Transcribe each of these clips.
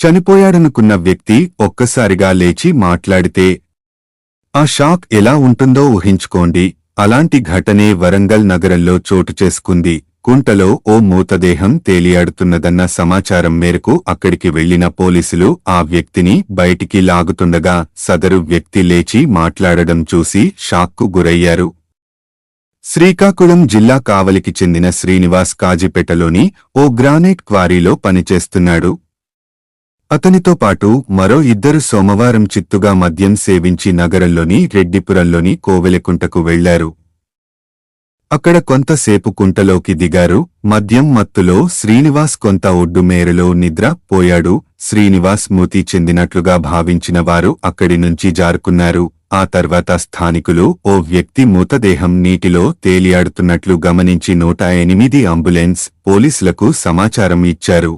చనిపోయాడనుకున్న వ్యక్తి ఒక్కసారిగా లేచి మాట్లాడితే ఆ షాక్ ఎలా ఉంటుందో ఊహించుకోండి. అలాంటి ఘటనే వరంగల్ నగరంలో చోటు చేసుకుంది. కుంటలో ఓ మూతదేహం తేలియాడుతున్నదన్న సమాచారం మేరకు అక్కడికి వెళ్ళిన పోలీసులు ఆ వ్యక్తిని బయటికి లాగుతుండగా సదరు వ్యక్తి లేచి మాట్లాడడం చూసి షాక్కు గురయ్యారు. శ్రీకాకుళం జిల్లా కావలికి చెందిన శ్రీనివాస్ కాజిపేటలోని ఓ గ్రానైట్ క్వారీలో పనిచేస్తున్నాడు. అతనితో పాటు మరో ఇద్దరు సోమవారం చిత్తుగా మద్యం సేవించి నగరంలోని రెడ్డిపురంలోని కోవెలకుంటకు వెళ్ళారు. అక్కడ కొంతసేపు కుంటలోకి దిగారు. మద్యం మత్తులో శ్రీనివాస్ కొంత ఒడ్డు మేరలో నిద్ర పోయాడు. శ్రీనివాస్ మృతి చెందినట్లుగా భావించిన వారు అక్కడి నుంచి జారుకున్నారు. ఆ తర్వాత స్థానికులు ఓ వ్యక్తి మృతదేహం నీటిలో తేలియాడుతున్నట్లు గమనించి నూట ఎనిమిది అంబులెన్స్ పోలీసులకు సమాచారం ఇచ్చారు.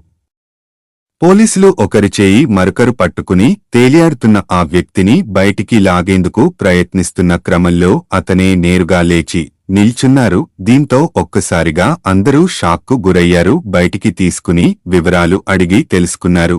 పోలీసులు ఒకరి చేయి మరొకరు పట్టుకుని తేలియాడుతున్న ఆ వ్యక్తిని బయటికి లాగేందుకు ప్రయత్నిస్తున్న క్రమంలో అతనే నేరుగా లేచి నిల్చున్నారు. దీంతో ఒక్కసారిగా అందరూ షాక్కు గురయ్యారు. బయటికి తీసుకుని వివరాలు అడిగి తెలుసుకున్నారు.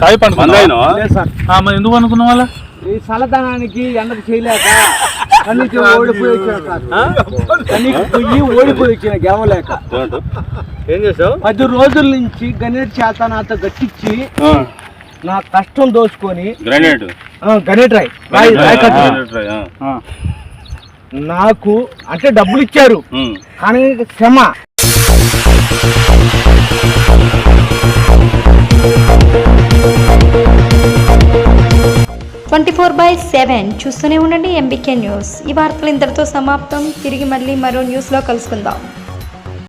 కాయ పండు ఎందుకు అనుకున్న వాళ్ళ ఈ చల్లదనానికి ఎండకు చేయలేక కన్నీకి ఓడిపోయి కన్నీకి పొయ్యి ఓడిపోయి వచ్చిన గెలవలేక ఏం చేసావు? పది రోజుల నుంచి గణేట్ చేత నాతో గట్టించి నా కష్టం దోచుకొని గ్రానైట్. ఆ, గణేట్ రాయ్. రాయ్ రాయ్ కట్టు. నాకు అంటే డబ్బులు ఇచ్చారు. కానీ శ్రమ ట్వంటీ ఫోర్ బై సెవెన్ చూస్తూనే ఉండండి ఎంబీకే న్యూస్. ఈ వార్తలు ఇంతటితో సమాప్తం. తిరిగి మళ్ళీ మరో న్యూస్లో కలుసుకుందాం.